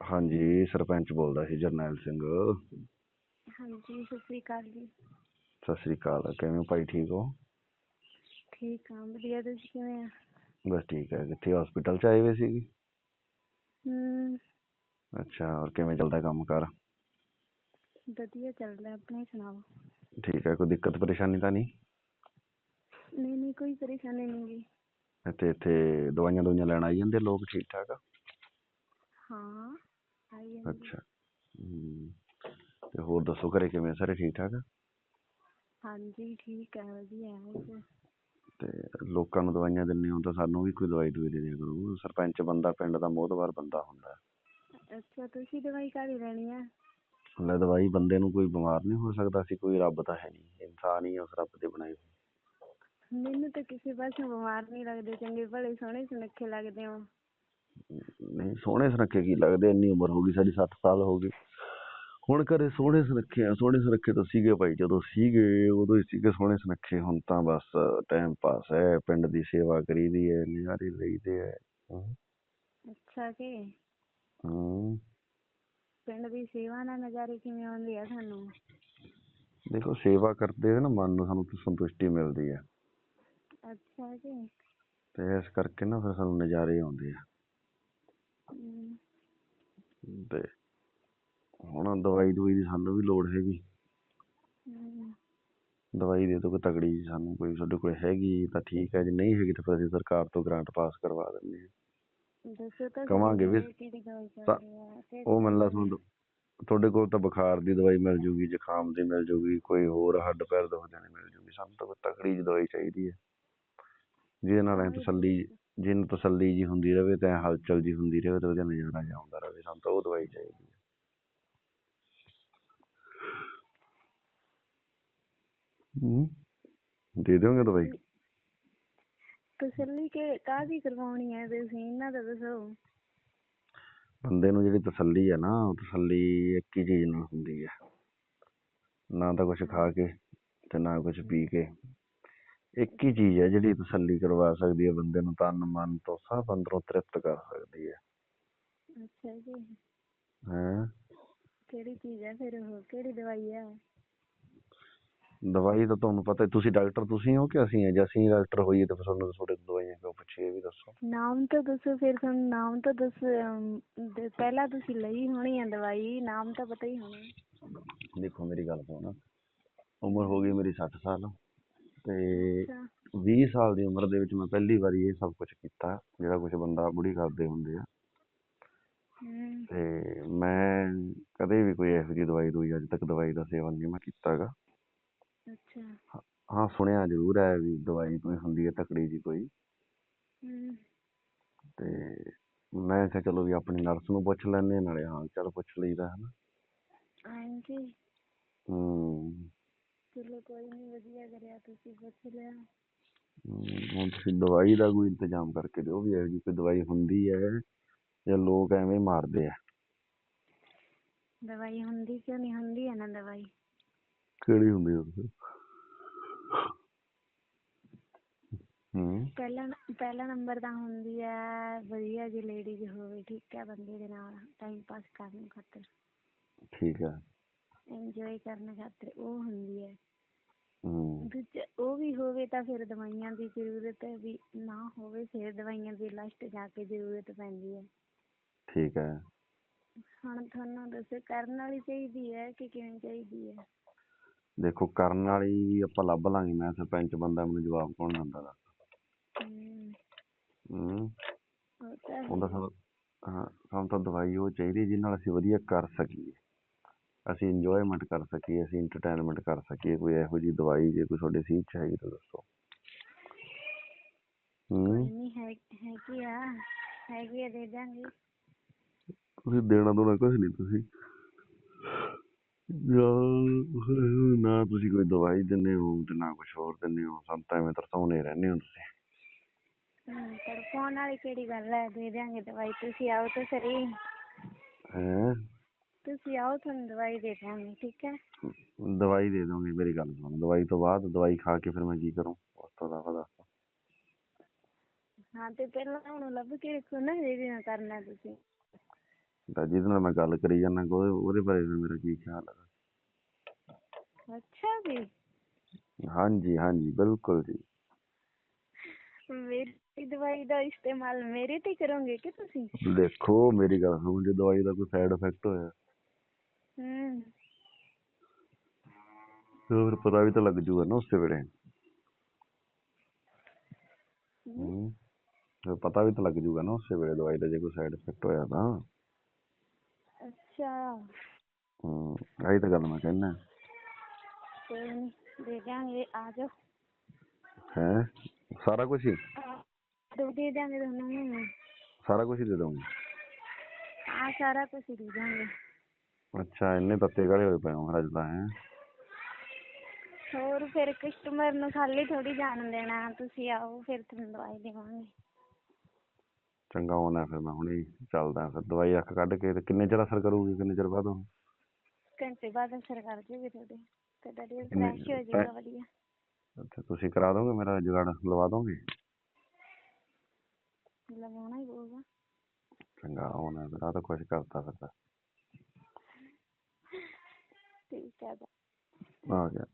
ਹਾਂਜੀ ਸਰਪੰਚ ਬੋਲਦਾ ਸੀ ਜਰਨੈਲ ਸਿੰਘ। ਹਾਂਜੀ ਸਤਿ ਸ੍ਰੀ ਅਕਾਲ ਜੀ। ਸਤਿ ਸ੍ਰੀ ਅਕਾਲ ਕਿਵੇਂ ਹੋ ਭਾਈ ਠੀਕ ਹੋ? ਠੀਕ ਆ ਵਧੀਆ ਤੁਸੀਂ ਕਿਵੇਂ ਆ? ਬਸ ਠੀਕ ਹੈ ਕਿੱਥੇ ਹਸਪੀਟਲ ਚ ਆਏ ਹੋਏ ਸੀਗੇ? ਹਮ ਅੱਛਾ ਔਰ ਕਿਵੇਂ ਚੱਲਦਾ ਕੰਮ ਕਾਰ? ਵਧੀਆ ਚੱਲਦਾ ਆਪਣੇ ਸੁਣਾਓ? ਠੀਕ ਹੈ ਕੋਈ ਦਿੱਕਤ ਪਰੇਸ਼ਾਨੀ ਤਾਂ ਨਹੀਂ? ਨਹੀਂ ਨਹੀਂ ਕੋਈ ਪਰੇਸ਼ਾਨੀ ਨਹੀਂ ਗੀ। ਇੱਥੇ ਇੱਥੇ ਦਵਾਈਆਂ ਦਵਾਈਆਂ ਲੈਣ ਆਈ ਜਾਂਦੇ ਲੋਕ ਠੀਕ ਠਾਕ ਹਾਂ। ਆਈ ਜਾਂਦੀ ਅੱਛਾ। ਹਮ, ਤੇ ਹੋਰ ਦੱਸੋ ਘਰੇ ਕਿਵੇਂ ਸਾਰੇ ਠੀਕ ਠਾਕ ਹਾਂਜੀ ਠੀਕ ਆ ਵਧੀਆ ਹੈ ਤੇ ਲੋਕਾਂ ਨੂੰ ਦਵਾਈਆਂ ਦਿੰਦੇ ਹੋ ਤਾਂ ਸਾਨੂੰ ਵੀ ਕੋਈ ਦਵਾਈ ਦੂਈ ਦੇ ਦਿਆ ਕਰੋ। ਸਰਪੰਚ ਬੰਦਾ ਪਿੰਡ ਦਾ ਮੋਹਤਵਾਰ ਬੰਦਾ ਹੁੰਦਾ। ਹੈ। ਅੱਛਾ ਤੁਸੀਂ ਦਵਾਈ ਕਾਹਦੀ ਲੈਣੀ ਆ? ਲੈ ਦਵਾਈ ਬੰਦੇ ਨੂੰ ਕੋਈ ਬਿਮਾਰ ਨਹੀਂ ਹੋ ਸਕਦਾ ਸੀ ਕੋਈ ਰੱਬ ਤਾਂ ਹੈ ਨਹੀਂ ਇਨਸਾਨ ਹੀ ਆ ਉਸ ਰੱਬ ਦੇ ਬਣਾਏ ਹੋਏ। ਮੈਨੂੰ ਤਾਂ ਕਿਸੇ ਪਾਸੇ ਬਿਮਾਰ ਨਹੀਂ ਲੱਗਦੇ ਚੰਗੇ ਭਲੇ ਸੋਹਣੇ ਸੁਨੱਖੇ ਲੱਗਦੇ ਹੋ। ਨਹੀਂ ਸੋਹਣੇ ਸੁਨੱਖੇ ਕੀ ਲੱਗਦੇ? ਇੰਨੀ ਉਮਰ ਹੋ ਗਈ ਸਾਡੀ 60 ਸਾਲ ਹੋ ਗਏ। ਹੁਣ ਘਰੇ ਸੋਹਣੇ ਸੁਨੱਖੇ ਆ ਸੋਹਣੇ ਸੁਨੱਖੇ ਤਾਂ ਸੀਗੇ ਭਾਈ ਜਦੋਂ ਸੀਗੇ ਉਦੋਂ ਹੀ ਸੀਗੇ ਸੋਹਣੇ ਸੁਨੱਖੇ ਹੁਣ ਤਾਂ ਬਸ ਟਾਈਮ ਪਾਸ ਹੈ ਪਿੰਡ ਦੀ ਸੇਵਾ ਕਰੀਦੀ ਹੈ ਨਜ਼ਾਰੇ ਲਈਦੇ ਹੈ। ਅੱਛਾ ਕਿ ਹਮ ਪਿੰਡ ਦੀ ਸੇਵਾ ਨਾਲ ਨਜ਼ਾਰੇ ਕਿਵੇਂ ਆਉਂਦੇ ਆ ਤੁਹਾਨੂੰ? ਦੇਖੋ ਸੇਵਾ ਕਰਦੇ ਨਾ ਮਨ ਨੂੰ ਸਾਨੂੰ ਸੰਤੁਸ਼ਟੀ ਮਿਲਦੀ ਹੈ। ਅੱਛਾ ਕਿ ਤੇ ਇਸ ਕਰਕੇ ਨਾ ਫਿਰ ਸਾਨੂੰ ਨਜ਼ਾਰੇ ਆਉਂਦੇ ਆ। ਤੇ ਹੁਣ ਦਵਾਈ ਦਵਾਈ ਦੀ ਸਾਨੂੰ ਵੀ ਲੋੜ ਹੈਗੀ। ਦਵਾਈ ਦੇ ਦਿਓ ਕੋਈ ਤਗੜੀ ਜੀ ਸਾਨੂੰ ਕੋਈ ਤੁਹਾਡੇ ਕੋਲ ਹੈਗੀ ਤਾਂ ਠੀਕ ਹੈ ਜੇ ਨਹੀਂ ਹੈਗੀ ਤਾਂ ਫਿਰ ਅਸੀਂ ਸਰਕਾਰ ਤੋਂ ਗ੍ਰਾਂਟ ਪਾਸ ਕਰਵਾ ਦਿੰਦੇ ਹਾਂ। ਦੱਸੋ ਤਾਂ ਕਵਾਂਗੇ ਵੀ ਕਿਹੜੀ ਦਵਾਈ ਉਹ ਮੈਨੂੰ ਲੱਗਦਾ ਤੁਹਾਨੂੰ ਤੁਹਾਡੇ ਕੋਲ ਤਾਂ ਬੁਖਾਰ ਦੀ ਦਵਾਈ ਮਿਲ ਜੂਗੀ ਜ਼ੁਕਾਮ ਦੀ ਮਿਲ ਜੂਗੀ ਕੋਈ ਹੋਰ ਹੱਡ ਪੈਰ ਦੁਖਦੇ ਦੀ ਮਿਲ ਜੂਗੀ ਸਾਨੂੰ ਤਾਂ ਕੋਈ ਤਕੜੀ ਜਿਹੀ ਦਵਾਈ ਚਾਹੀਦੀ ਹੈ। ਜਿਹਦੇ ਨਾਲ ਐ ਤਸੱਲੀ ਜਿਹਨੂੰ ਤਸੱਲੀ ਜੀ ਹੁੰਦੀ ਰਵੇ ਤੇ ਹਲਚਲ ਜੀ ਹੁੰਦੀ ਰਵੇ ਤੇ ਉਹਦਾ ਨਜ਼ਾਰਾ ਜਿਹਾ ਆਉਂਦਾ ਰਵੇ ਸਾਨੂੰ ਤਾਂ ਉਹ ਦਵਾਈ ਚਾਹੀਦੀ ਹੈ। ਹੂੰ ਦੇ ਦਿਓਗੇ ਦਵਾਈ? ਤਸੱਲੀ ਕਿ ਕਾਹਦੀ ਕਰਵਾਉਣੀ ਹੈ ਤੁਸੀਂ ਇਹਨਾਂ ਦਾ ਦੱਸੋ। ਬੰਦੇ ਨੂੰ ਜਿਹੜੀ ਤਸੱਲੀ ਹੈ ਨਾ ਉਹ ਤਸੱਲੀ ਇੱਕ ਹੀ ਚੀਜ਼ ਨਾਲ ਹੁੰਦੀ ਹੈ। ਨਾ ਤਾਂ ਕੁਝ ਖਾ ਕੇ ਤੇ ਨਾ ਕੁਝ ਪੀ ਕੇ। ਇੱਕ ਹੀ ਚੀਜ਼ ਹੈ ਜਿਹੜੀ ਤਸੱਲੀ ਕਰਵਾ ਸਕਦੀ ਹੈ ਬੰਦੇ ਨੂੰ ਤਨ ਮਨ ਤੋਂ ਸਭ ਅੰਦਰੋਂ ਤ੍ਰਿਪਤ ਕਰ ਸਕਦੀ ਹੈ। ਅੱਛਾ ਜੀ। ਹੈਂ? ਕਿਹੜੀ ਚੀਜ਼ ਹੈ ਫਿਰ ਉਹ? ਕਿਹੜੀ ਦਵਾਈ ਹੈ? ਦਵਾਈ ਤਾਂ ਤੁਹਾਨੂੰ ਪਤਾ ਹੈ, ਤੁਸੀਂ ਡਾਕਟਰ ਤੁਸੀਂ ਹੋ ਕਿ ਅਸੀਂ ਹਾਂ? ਜੇ ਅਸੀਂ ਡਾਕਟਰ ਹੋਈਏ ਤਾਂ ਫਿਰ ਤੁਹਾਨੂੰ ਤੁਹਾਡੇ ਤੋਂ ਦਵਾਈਆਂ ਕਿਉਂ ਪੁੱਛੀਏ ਇਹ ਵੀ ਦੱਸੋ। ਨਾਮ ਤਾਂ ਦੱਸੋ ਫਿਰ ਤੁਹਾਨੂੰ ਨਾਮ ਤਾਂ ਦੱਸ ਅਮ, ਦ- ਪਹਿਲਾਂ ਤੁਸੀਂ ਲਈ ਹੋਣੀ ਹੈ ਦਵਾਈ ਨਾਮ ਤਾਂ ਪਤਾ ਹੀ ਹੋਣਾ। ਦੇਖੋ ਮੇਰੀ ਗੱਲ ਸੁਣ। ਉਮਰ ਹੋ ਗਈ ਮੇਰੀ 60 ਸਾਲ। ਤੇ ਅੱਛਾ। 20 ਸਾਲ ਦੀ ਉਮਰ ਦੇ ਵਿੱਚ ਮੈਂ ਪਹਿਲੀ ਵਾਰੀ ਇਹ ਸਭ ਕੁਝ ਕੀਤਾ ਜਿਹੜਾ ਕੁਝ ਬੰਦਾ ਬੁੜੀ ਕਰਦੇ ਹੁੰਦੇ ਆ। ਹਮ, ਤੇ ਮੈਂ ਕਦੇ ਵੀ ਕੋਈ ਇਹੋ ਜਿਹੀ ਦਵਾਈ ਦੂਈ ਅੱਜ ਤੱਕ ਦਵਾਈ ਦਾ ਸੇਵਨ ਨਹੀਂ ਮੈਂ ਕੀਤਾਗਾ ਅੱਛਾ। ਹਾਂ ਸੁਣਿਆ ਜ਼ਰੂਰ ਹੈ ਵੀ ਦਵਾਈ ਕੋਈ ਹੁੰਦੀ ਹੈ ਤਕੜੀ ਜੀ ਕੋਈ। ਹਮ, ਤੇ ਮੈਂ ਕਿਹਾ ਚਲੋ ਵੀ ਆਪਣੀ ਨਰਸ ਨੂੰ ਪੁੱਛ ਲੈਂਦੇ ਹਾਂ, ਨਾਲੇ ਹਾਂ ਚਲ ਪੁੱਛ ਲਈਦਾ ਹੈ ਨਾ। ਹਾਂਜੀ। ਹੂੰ। ਚਲੋ ਕੋਈ ਨਹੀਂ ਵਧੀਆ ਕਰਿਆ ਤੁਸੀਂ ਪੁੱਛ ਲਿਆ। ਹਮ, ਹੁਣ ਤੁਸੀਂ ਦਵਾਈ ਦਾ ਕੋਈ ਇੰਤਜ਼ਾਮ ਕਰਕੇ ਦਿਓ ਵੀ ਇਹੋ ਜਿਹੀ ਕੋਈ ਦਵਾਈ ਹੁੰਦੀ ਹੈ ਜਾਂ ਲੋਕ ਐਵੇਂ ਹੀ ਮਾਰਦੇ ਆ। ਦਵਾਈ ਹੁੰਦੀ ਕਿਉਂ ਨਹੀਂ ਹੁੰਦੀ ਹੈ ਨਾ ਦਵਾਈ। ਕਿਹੜੀ ਹੁੰਦੀ ਉਹ ਹੂੰ ਪਹਿਲਾ ਪਹਿਲਾ ਨੰਬਰ ਤਾਂ ਹੁੰਦੀ ਹੈ ਵਧੀਆ ਜੀ ਲੇਡੀਜ਼ ਹੋਵੇ ਠੀਕ ਹੈ ਬੰਦੇ ਦੇ ਨਾਲ ਟਾਈਮ ਪਾਸ ਕਰਨ ਖਾਤਰ। ਠੀਕ ਹੈ। ਇੰਜੋਏ ਕਰਨ ਖਾਤਰ ਉਹ ਹੁੰਦੀ ਹੈ। ਦੂਜਾ ਉਹ ਵੀ ਹੋਵੇ ਤਾਂ ਫਿਰ ਦਵਾਈਆਂ ਦੀ ਜ਼ਰੂਰਤ ਹੈ ਵੀ ਨਾ ਹੋਵੇ ਫਿਰ ਦਵਾਈਆਂ ਦੀ ਲਾਸਟ ਜਾ ਕੇ ਜ਼ਰੂਰਤ ਪੈਂਦੀ ਹੈ। ਠੀਕ ਹੈ। ਹੁਣ ਤੁਹਾਨੂੰ ਦੱਸੋ ਕਰਨ ਵਾਲੀ ਚਾਹੀਦੀ ਹੈ ਕਿ ਕਿਵੇਂ ਚਾਹੀਦੀ ਹੈ? ਦੇਖੋ ਕਰਨ ਵਾਲੀ ਵੀ ਆਪਾਂ ਲੱਭ ਲਾਂਗੇ। ਮੈਂ ਸਰਪੰਚ ਬੰਦਾ ਮੈਨੂੰ ਜਵਾਬ ਕੌਣ ਦਿੰਦਾ ਹਮ, ਹੂੰ। ਉਹ ਤਾਂ ਉਹਦਾ ਹੈ। ਸਾਨੂੰ ਹਾਂ ਸਾਨੂੰ ਤਾਂ ਦਵਾਈ ਉਹ ਚਾਹੀਦੀ ਜਿਹਦੇ ਨਾਲ ਅਸੀਂ ਵਧੀਆ ਕਰ ਸਕੀਏ। ਅਸੀਂ ਇੰਜੋਇਮੈਂਟ ਕਰ ਸਕੀਏ ਅਸੀਂ ਇੰਟਰਟੇਨਮੈਂਟ ਕਰ ਸਕੀਏ ਕੋਈ ਇਹੋ ਜਿਹੀ ਦਵਾਈ ਜੇ ਕੋਈ ਤੁਹਾਡੇ ਸੀਟ 'ਚ ਹੈਗੀ ਤਾਂ ਦੱਸੋ। ਹੂੰ। ਕੋਈ ਨਹੀਂ ਹੈ ਹੈਗੀ ਆ ਹੈਗੀ ਆ ਦੇ ਦਾਂਗੇ। ਤੁਸੀਂ ਦੇਣਾ ਦੋਣਾ ਕੁਝ ਨਹੀਂ ਤੁਸੀਂ। ਜਾਂ ਨਾ ਤੁਸੀਂ ਕੋਈ ਦਵਾਈ ਦਿੰਦੇ ਹੋ ਤੇ ਨਾ ਕੁਝ ਹੋਰ ਦਿੰਦੇ ਹੋ ਸਾਨੂੰ ਤਾਂ ਐਵੇਂ ਤਰਸਾਉਂਦੇ ਰਹਿੰਦੇ ਹੋ ਤੁਸੀਂ। ਹਮ, ਪਰ ਫੋਨ ਵਾਲੀ ਕਿਹੜੀ ਗੱਲ ਹੈ? ਦੇ ਦਾਂਗੇ ਦਵਾਈ ਤੁਸੀਂ ਆਓ ਤਾਂ ਸਹੀ। ਹੈਂ? ਤੁਸੀਂ ਆਓ ਤੁਹਾਨੂੰ ਦਵਾਈ ਦੇ ਦਾਂਗੇ ਠੀਕ ਹੈ? ਦਵਾਈ ਦੇ ਦੋਗੇ ਮੇਰੀ ਗੱਲ ਸੁਣ। ਦਵਾਈ ਤੋਂ ਬਾਅਦ ਦਵਾਈ ਖਾ ਕੇ ਫਿਰ ਮੈਂ ਕੀ ਕਰੂੰ? ਉਸ ਤੋਂ ਇਲਾਵਾ ਦੱਸ ਹਾਂ ਤੇ ਪਹਿਲਾਂ ਹੁਣ ਲੱਭ ਕੇ ਰੱਖੋ ਨਾ ਇਹਦੇ ਨਾਲ ਕਰਨਾ ਤੁਸੀਂ। ਤਾਂ ਜਿਹਦੇ ਨਾਲ ਮੈਂ ਗੱਲ ਕਰੀ ਜਾਂਦਾ ਉਹਦੇ ਉਹਦੇ ਬਾਰੇ ਵੀ ਮੇਰਾ ਕੀ ਖਿਆਲ ਹੈ ਅੱਛਾ ਜੀ। ਹਾਂਜੀ ਹਾਂਜੀ ਬਿਲਕੁਲ ਜੀ। ਮੇਰੀ ਦਵਾਈ ਦਾ ਇਸਤੇਮਾਲ ਮੇਰੇ ਤੇ ਕਰੋਗੇ ਕਿ ਤੁਸੀਂ? ਦੇਖੋ ਮੇਰੀ ਗੱਲ ਸੁਣੋ ਜੇ ਦਵਾਈ ਦਾ ਕੋਈ ਸਾਈਡ ਇਫੈਕਟ ਹੋਇਆ ਹੂੰ। ਤਾਂ ਫਿਰ ਪਤਾ ਵੀ ਤਾਂ ਲੱਗ ਜੂਗਾ ਨਾ ਉਸੇ ਵੇਲੇ। ਹੂੰ, ਹੂੰ। ਫਿਰ ਪਤਾ ਵੀ ਤਾਂ ਲੱਗ ਜੂਗਾ ਨਾ ਉਸੇ ਵੇਲੇ ਦਵਾਈ ਦਾ ਜੇ ਕੋਈ ਸਾਈਡ ਇਫੈਕਟ ਹੋਇਆ ਤਾਂ। ਅੱਛਾ। ਹੂੰ ਆਹੀ ਤਾਂ ਗੱਲ ਮੈਂ ਕਹਿਣਾ ਕੋਈ ਨੀ ਦੇ ਦਿਆਂਗੇ ਆ ਜਾਓ। ਹੈ? ਸਾਰਾ ਕੁਝ ਹੀ? ਦੋ ਦੇ ਦਿਆਂਗੇ ਤੁਹਾਨੂੰ ਸਾਰਾ ਕੁਝ ਹੀ ਦੇ ਦਊਂਗੀ। ਆ ਸਾਰਾ ਕੁਝ ਦੇ ਦਿਆਂਗੇ। ਅੱਛਾ ਇੰਨੇ ਤੱਤੇ ਕਾਲੇ ਹੋਏ ਪਏ ਹੋ ਅੱਜ ਤਾਂ ਹੈ। ਹੋਰ ਫਿਰ ਕਸਟਮਰ ਨੂੰ ਖਾਲੀ ਥੋੜੀ ਜਾਣ ਦੇਣਾ ਤੁਸੀਂ ਆਓ ਫਿਰ ਤੁਹਾਨੂੰ ਦਵਾਈ ਦੇਵਾਂਗੇ। ਚੰਗਾ ਹੋਣਾ ਫਿਰ ਮੈਂ ਹੁਣੇ ਚੱਲਦਾ ਫਿਰ ਦਵਾਈ ਅੱਖ ਕੱਢ ਕੇ ਤੇ ਕਿੰਨੇ ਚਿਰ ਅਸਰ ਕਰੂਗੀ ਕਿੰਨੇ ਚਿਰ ਬਾਅਦ? ਘੰਟੇ ਬਾਅਦ ਅਸਰ ਕਰ ਜੂਗੀ ਤੁਹਾਡੇ ਤੁਹਾਡਾ ਡੀਲ ਨਹੀਂ, ਫਰੈਸ਼ ਹੋ ਜਾਏਗਾ ਵਧੀਆ। ਅੱਛਾ ਤੁਸੀਂ ਕਰਾ ਦੋਗੇ ਮੇਰਾ ਜੁਗਾੜ ਲਵਾ ਦੋਗੇ? ਲਵਾਉਣਾ ਹੀ ਪਊਗਾ। ਚੰਗਾ ਹੋਣਾ ਫਿਰ ਆ ਤਾਂ ਕੁਝ ਕਰਤਾ ਫਿਰ ਤਾਂ। ਠੀਕ ਹੈ ਆ ਗਿਆ